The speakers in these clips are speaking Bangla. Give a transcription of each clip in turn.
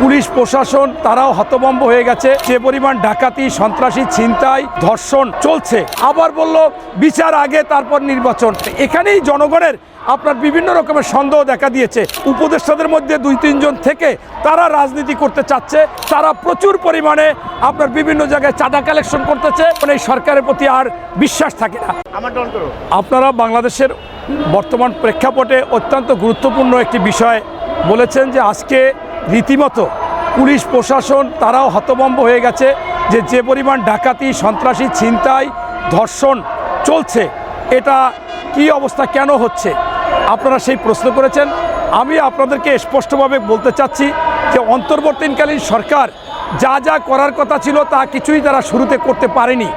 পুলিশ প্রশাসন তারাও হতবম্ব হয়ে গেছে। যে পরিমাণ ডাকাতি সন্ত্রাসী ছিনতাই ধর্ষণ চলছে। আবার বলল বিচার আগে তারপর নির্বাচন। এখানেই জনগণের আপনার বিভিন্ন রকমের সন্দেহ দেখা দিয়েছে। উপদেষ্টাদের মধ্যে দুই তিনজন থেকে তারা রাজনীতি করতে চাচ্ছে। তারা প্রচুর পরিমাণে আপনার বিভিন্ন জায়গায় চাঁদা কালেকশন করতেছে। মানে এই সরকারের প্রতি আর বিশ্বাস থাকে না। আপনারা বাংলাদেশের বর্তমান প্রেক্ষাপটে অত্যন্ত গুরুত্বপূর্ণ একটি বিষয় বলেছেন যে আজকে রীতিমতো পুলিশ, প্রশাসন তারাও হতবম্ব হয়ে গেছে যে যে পরিমাণ ডাকাতি, সন্ত্রাসী, ছিনতাই, ধর্ষণ চলছে, এটা কি অবস্থা, কেন হচ্ছে? আপনারা সেই প্রশ্ন করেছেন। আমি আপনাদেরকে স্পষ্টভাবে বলতে চাচ্ছি যে, অন্তর্বর্তীকালীন সরকার যা যা করার কথা ছিল তা কিছুই তারা শুরুতে করতে পারেনি।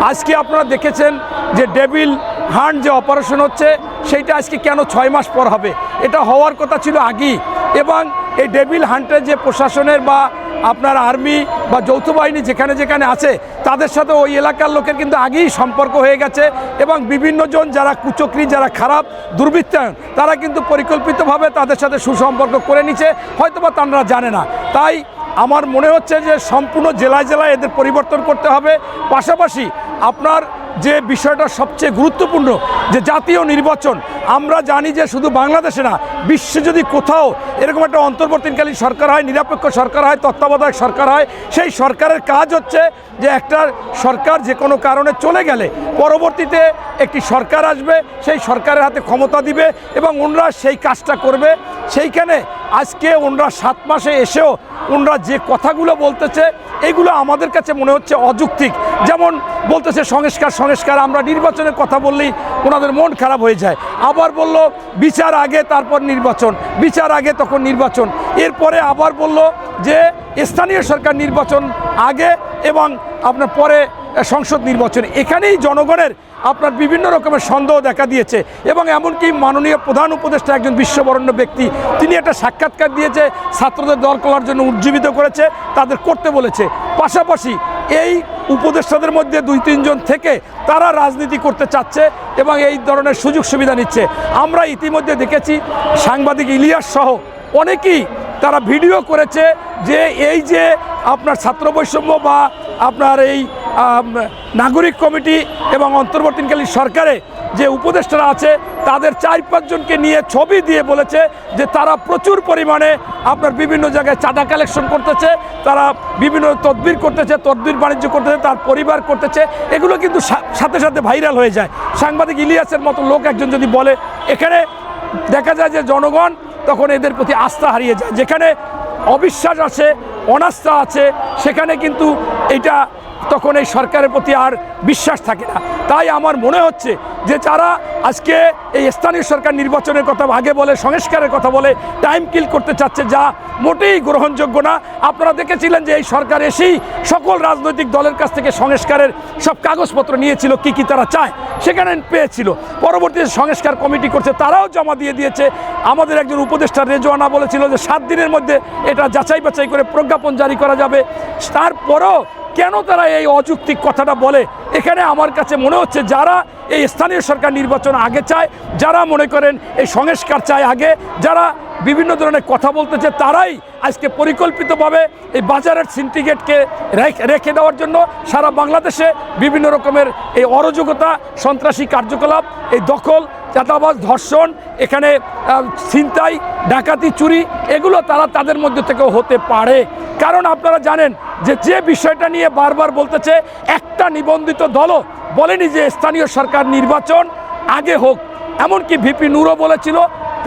আজকে আপনারা দেখেছেন যে, ডেভিল হান্ট যে অপারেশন হচ্ছে সেইটা আজকে কেন ছয় মাস পর হবে? এটা হওয়ার কথা ছিল আগেই। এবং এই ডেভিল হান্টের যে প্রশাসনের বা আপনার আর্মি বা যৌথ বাহিনী যেখানে যেখানে আছে, তাদের সাথে ওই এলাকার লোকের কিন্তু আগেই সম্পর্ক হয়ে গেছে এবং বিভিন্ন জন যারা কুচক্রি, যারা খারাপ, দুর্বৃত্তায়ন, তারা কিন্তু পরিকল্পিতভাবে তাদের সাথে সুসম্পর্ক করে নিচ্ছে হয়তোবা তারা জানে না। তাই আমার মনে হচ্ছে যে সম্পূর্ণ জেলায় জেলায় এদের পরিবর্তন করতে হবে। পাশাপাশি আপনার যে বিষয়টা সবচেয়ে গুরুত্বপূর্ণ, যে জাতীয় নির্বাচন, আমরা জানি যে শুধু বাংলাদেশে না, বিশ্বে যদি কোথাও এরকম একটা অন্তর্বর্তীকালীন সরকার হয়, নিরপেক্ষ সরকার হয়, তত্ত্বাবধায়ক সরকার হয়, সেই সরকারের কাজ হচ্ছে যে একটা সরকার যে কোনো কারণে চলে গেলে, পরবর্তীতে একটি সরকার আসবে, সেই সরকারের হাতে ক্ষমতা দিবে এবং ওনরা সেই কাজটা করবে। সেইখানে আজকে ওনরা সাত মাসে এসেও ওনরা যে কথাগুলো বলতেছে, এগুলো আমাদের কাছে মনে হচ্ছে অযৌক্তিক। যেমন বলতেছে সংস্কার সংস্কার আমরা নির্বাচনের কথা বললেই ওনাদের মন খারাপ হয়ে যায়। আবার বলল, বিচার আগে, তারপর নির্বাচন। বিচার আগে, তখন নির্বাচন। এরপরে আবার বলল যে, স্থানীয় সরকার নির্বাচন আগে এবং আপনার পরে সংসদ নির্বাচন। এখানেই জনগণের আপনার বিভিন্ন রকমের সন্দেহ দেখা দিয়েছে এবং এমনকি মাননীয় প্রধান উপদেষ্টা একজন বিশ্ববরণ্য ব্যক্তি, তিনি একটা সাক্ষাৎকার দিয়েছে, ছাত্রদের দল করার জন্য উজ্জীবিত করেছে, তাদের করতে বলেছে। পাশাপাশি এই উপদেষ্টাদের মধ্যে দুই, তিনজন থেকে তারা রাজনীতি করতে চাচ্ছে এবং এই ধরনের সুযোগ সুবিধা নিচ্ছে। আমরা ইতিমধ্যে দেখেছি সাংবাদিক ইলিয়াস সহ অনেকেই তারা ভিডিও করেছে যে এই যে আপনার ছাত্র বৈষম্য বা আপনার এই নাগরিক কমিটি এবং অন্তর্বর্তীকালীন সরকারে যে উপদেষ্টারা আছে, তাদের চার পাঁচজনকে নিয়ে ছবি দিয়ে বলেছে যে তারা প্রচুর পরিমাণে আপনার বিভিন্ন জায়গায় চাঁদা কালেকশন করতেছে, তারা বিভিন্ন তদবির করতেছে, তদবির বাণিজ্য করতেছে, তার পরিবার করতেছে। এগুলো কিন্তু সাথে সাথে ভাইরাল হয়ে যায়। সাংবাদিক ইলিয়াসের মতো লোক একজন যদি বলে, এখানে দেখা যায় যে জনগণ তখন এদের প্রতি আস্থা হারিয়ে যায়। যেখানে অবিশ্বাস আছে, অনাস্থা আছে, সেখানে কিন্তু এটা তখন এই সরকারের প্রতি আর বিশ্বাস থাকে না। তাই আমার মনে হচ্ছে যে যারা আজকে এই স্থানীয় সরকার নির্বাচনের কথা আগে বলে, সংস্কারের কথা বলে টাইম কিল করতে চাচ্ছে, যা মোটেই গ্রহণযোগ্য না। আপনারা দেখেছিলেন যে এই সরকার এসেই সকল রাজনৈতিক দলের কাছ থেকে সংস্কারের সব কাগজপত্র নিয়েছিল, কি কি তারা চায় সেখানে পেয়েছিল। পরবর্তীতে সংস্কার কমিটি করছে, তারাও জমা দিয়ে দিয়েছে। আমাদের একজন উপদেষ্টা রেজওয়ানা বলেছিল যে সাত দিনের মধ্যে এটা যাচাই বাছাই করে প্রজ্ঞাপন জারি করা যাবে। তারপরও কেন তারা এই অযৌক্তিক কথাটা বলে? এখানে আমার কাছে মনে হচ্ছে যারা এই স্থানীয় সরকার নির্বাচন আগে চায়, যারা মনে করেন এই সংস্কার চায় আগে, যারা বিভিন্ন ধরনের কথা বলতেছে তারাই আজকে পরিকল্পিতভাবে এই বাজারের সিন্ডিকেটকে রেখে দেওয়ার জন্য সারা বাংলাদেশে বিভিন্ন রকমের এই অরাজকতা, সন্ত্রাসী কার্যকলাপ, এই দখল চাঁদাবাজ, ধর্ষণ, এখানে ছিনতাই, ডাকাতি, চুরি, এগুলো তারা তাদের মধ্যে থেকেও হতে পারে। কারণ আপনারা জানেন যে যে বিষয়টা নিয়ে বারবার বলতেছে, একটা নিবন্ধিত দলও বলেনি যে স্থানীয় সরকার নির্বাচন আগে হোক। এমনকি ভিপি নুরও বলেছিল,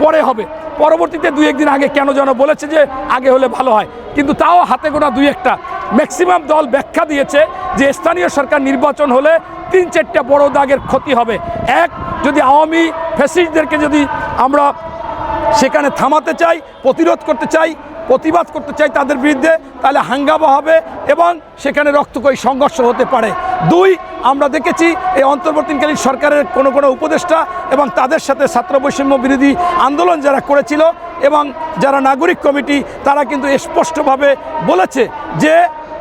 পরে হবে। পরবর্তীতে দুই একদিন আগে কেন যেন বলেছে যে আগে হলে ভালো হয়। কিন্তু তাও হাতে গোনা দুই একটা। ম্যাক্সিমাম দল ব্যাখ্যা দিয়েছে যে স্থানীয় সরকার নির্বাচন হলে তিন চারটা বড় দাগের ক্ষতি হবে। এক যদি আওয়ামী ফ্যাসিস্টদেরকে যদি আমরা সেখানে থামাতে চাই, প্রতিরোধ করতে চাই, প্রতিবাদ করতে চাই তাদের বিরুদ্ধে, তাহলে হাঙ্গামা হবে এবং সেখানে রক্তকয়ী সংঘর্ষ হতে পারে। দুই, আমরা দেখেছি এই অন্তর্বর্তীকালীন সরকারের কোনো কোনো উপদেষ্টা এবং তাদের সাথে ছাত্র বৈষম্য বিরোধী আন্দোলন যারা করেছিল এবং যারা নাগরিক কমিটি, তারা কিন্তু স্পষ্টভাবে বলেছে যে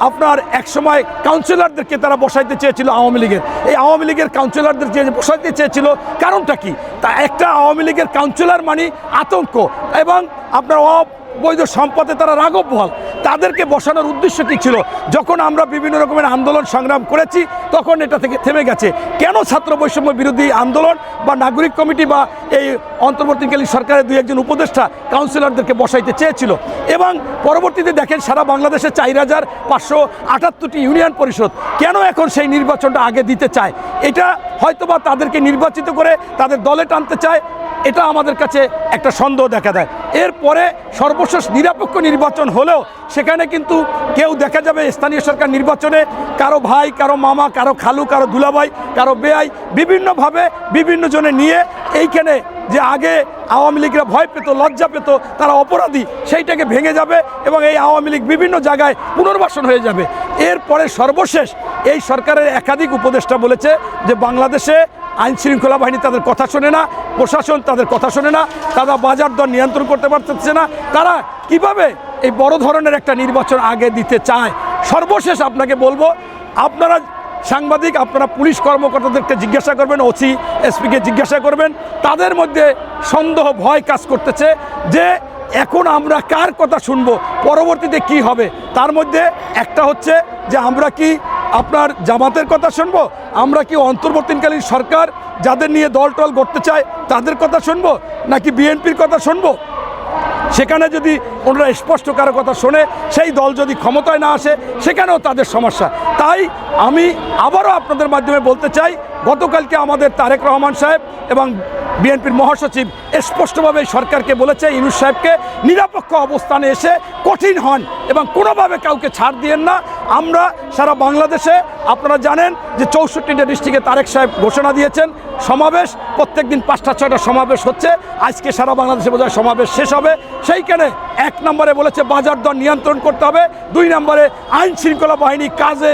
আপনার একসময় কাউন্সিলরদেরকে তারা বসাইতে চেয়েছিল আওয়ামী লীগের। এই আওয়ামী লীগের কাউন্সিলরদের যে বসাইতে চেয়েছিল, কারণটা কি? তা একটা আওয়ামী লীগের কাউন্সিলর মানে আতঙ্ক এবং আপনার অবৈধ সম্পদে তারা রাগব বহাল তাদেরকে বসানোর উদ্দেশ্য কী ছিল? যখন আমরা বিভিন্ন রকমের আন্দোলন সংগ্রাম করেছি, তখন এটা থেকে থেমে গেছে। কেন ছাত্র বৈষম্য বিরোধী আন্দোলন বা নাগরিক কমিটি বা এই অন্তর্বর্তীকালীন সরকারের দুই একজন উপদেষ্টা, কাউন্সিলরদেরকে বসাইতে চেয়েছিল? এবং পরবর্তীতে দেখেন সারা বাংলাদেশে চার হাজার পাঁচশো আটাত্তরটি ইউনিয়ন পরিষদ। কেন এখন সেই নির্বাচনটা আগে দিতে চায়? এটা হয়তোবা তাদেরকে নির্বাচিত করে তাদের দলে টানতে চায় এটা আমাদের কাছে একটা সন্দেহ দেখা দেয়। এরপরে সর্বশেষ নিরপেক্ষ নির্বাচন হলেও সেখানে কিন্তু কেউ দেখা যাবে স্থানীয় সরকার নির্বাচনে কারও ভাই, কারও মামা, কারও খালু, কারও দুলাভাই, কারও বেআই বিভিন্নভাবে বিভিন্ন জনে নিয়ে এইখানে যে আগে আওয়ামী লীগরা ভয় পেত, লজ্জা পেত, তারা অপরাধী সেইটাকে ভেঙে যাবে এবং এই আওয়ামী লীগ বিভিন্ন জায়গায় পুনর্বাসন হয়ে যাবে। এরপরে সর্বশেষ এই সরকারের একাধিক উপদেষ্টা বলেছে যে বাংলাদেশে আইন শৃঙ্খলা বাহিনী তাদের কথা শোনে না, প্রশাসন তাদের কথা শোনে না, তারা বাজার দর নিয়ন্ত্রণ করতে পারতেছে না। তারা কীভাবে এই বড় ধরনের একটা নির্বাচন আগে দিতে চায়? সর্বশেষ আপনাকে বলব, আপনারা সাংবাদিক, আপনারা পুলিশ কর্মকর্তাদেরকে জিজ্ঞাসা করবেন, ওসি, এসপিকে জিজ্ঞাসা করবেন, তাদের মধ্যে সন্দেহ, ভয় কাজ করতেছে যে এখন আমরা কার কথা শুনব? পরবর্তীতে কি হবে? তার মধ্যে একটা হচ্ছে যে আমরা কি আপনার জামাতের কথা শুনব? আমরা কি অন্তর্বর্তীকালীন সরকার যাদের নিয়ে দল টল করতে চায় তাদের কথা শুনব? নাকি বিএনপির কথা শুনব? সেখানে যদি ওনারা স্পষ্ট কারও কথা শোনে, সেই দল যদি ক্ষমতায় না আসে, সেখানেও তাদের সমস্যা। তাই আমি আবারও আপনাদের মাধ্যমে বলতে চাই, গতকালকে আমাদের তারেক রহমান সাহেব এবং বিএনপির মহাসচিব স্পষ্টভাবে সরকারকে বলেছে ইনুস সাহেবকে নিরপেক্ষ অবস্থানে এসে কঠিন হন এবং কোনোভাবে কাউকে ছাড় দিয়েন না। আমরা সারা বাংলাদেশে, আপনারা জানেন যে চৌষট্টিটা ডিস্ট্রিক্টে তারেক সাহেব ঘোষণা দিয়েছেন, সমাবেশ প্রত্যেক দিন পাঁচটা, ছয়টা সমাবেশ হচ্ছে। আজকে সারা বাংলাদেশে বোধহয় সমাবেশ শেষ হবে। সেইখানে এক নম্বরে বলেছে, বাজার দর নিয়ন্ত্রণ করতে হবে। দুই নম্বরে আইন শৃঙ্খলা বাহিনী কাজে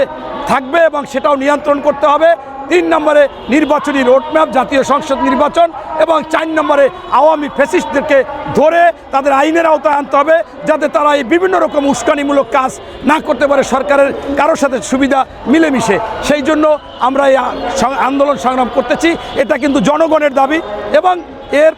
থাকবে এবং সেটাও নিয়ন্ত্রণ করতে হবে। তিন নম্বরে নির্বাচনী রোডম্যাপ, জাতীয় সংসদ নির্বাচন এবং চার নম্বরে আওয়ামী ফেসিস্টদেরকে ধরে তাদের আইনের আওতায় আনতে হবে যাতে তারা এই বিভিন্ন রকম উস্কানিমূলক কাজ না করতে পারে সরকারের কারোর সাথে সুবিধা মিলেমিশে। সেই জন্য আমরা এই আন্দোলন সংগ্রাম করতেছি। এটা কিন্তু জনগণের দাবি এবং এর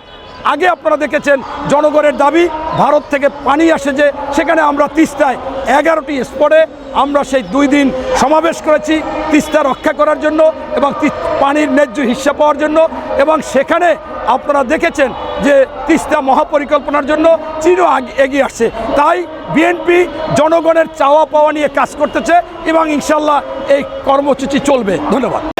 আগে আপনারা দেখেছেন জনগণের দাবি, ভারত থেকে পানি আসে যে সেখানে আমরা তিস্তায় এগারোটি স্পটে আমরা সেই দুই দিন সমাবেশ করেছি তিস্তা রক্ষা করার জন্য এবং পানির ন্যায্য হিস্সা পাওয়ার জন্য এবং সেখানে আপনারা দেখেছেন যে তিস্তা মহাপরিকল্পনার জন্য আগ- এগিয়ে আসছে। তাই বিএনপি জনগণের চাওয়া পাওয়া নিয়ে কাজ করতেছে এবং ইনশাল্লাহ এই কর্মসূচি চলবে। ধন্যবাদ।